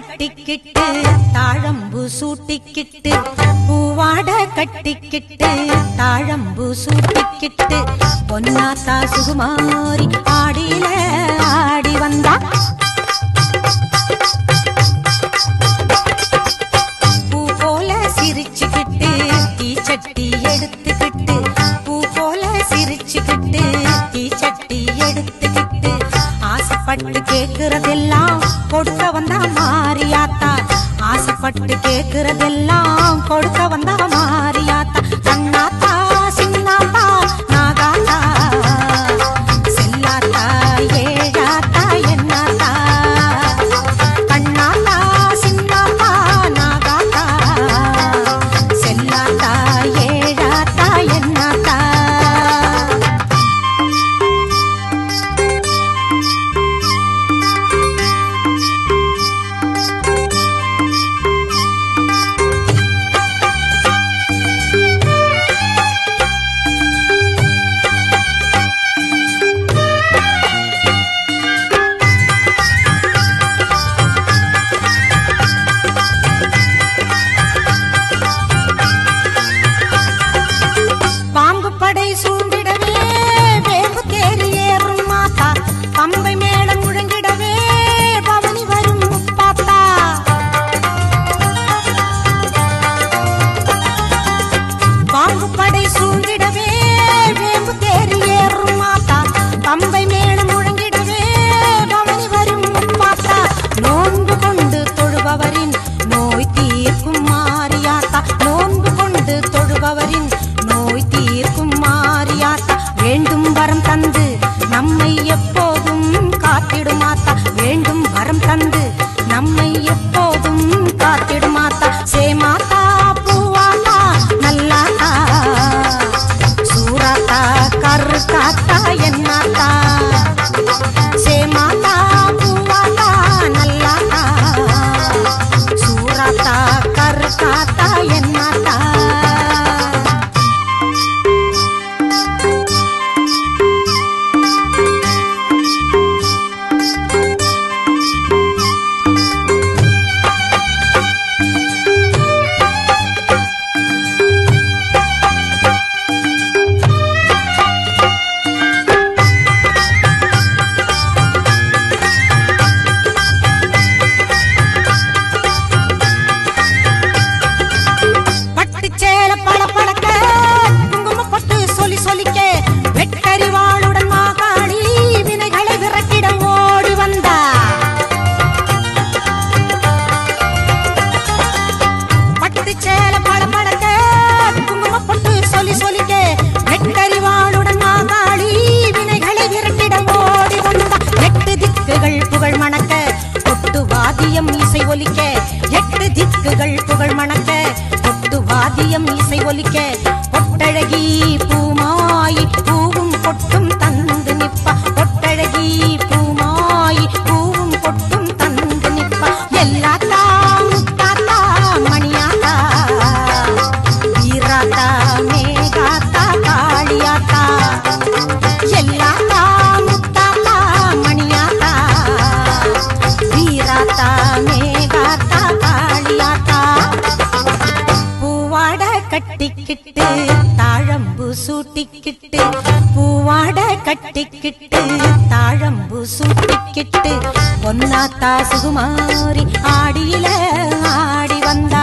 கட்டிக்கிட்டு தாழம்பு சூட்டிக்கிட்டு பூவாட கட்டிக்கிட்டு தாழம்பு சூட்டிக்கிட்டு பொன்னாத்தா சுகுமாரி ஆடியில ஆடி வந்தா. பூ போல சிரிச்சுக்கிட்டு தீச்சட்டி கேக்குறதெல்லாம் கொடுக்க வந்தா மாறியாத்தா ஆசைப்பட்டு கேக்குறதெல்லாம் கொடுக்க வந்தா மாறியாத்தா நம்மை எப்போதும் காத்திடுமாத்தா வேண்டும் வரம் தந்து நம்மை எப்போதும் காத்திடுமாத்தா சேமாத்தா பூவாத்தா நல்லாத்தா சூராத்தா காத்தா என்னாத்தா சே மாத்தா பூவாத்தா நல்லாத்தா சூராத்தா காத்தா என்னாத்தா ஒலிக்க. எட்டு திக்குகள் புகழ் மணக்க. கொட்டு வாதியம் இசை ஒலிக்க. பொட்டழகி பூ கட்டிக்கிட்டு தாழம்பு சூட்டிக்கிட்டு பூவாட கட்டிக்கிட்டு தாழம்பு சூட்டிக்கிட்டு பொன்னாத்தா சுகுமாரி ஆடியில ஆடி வந்தா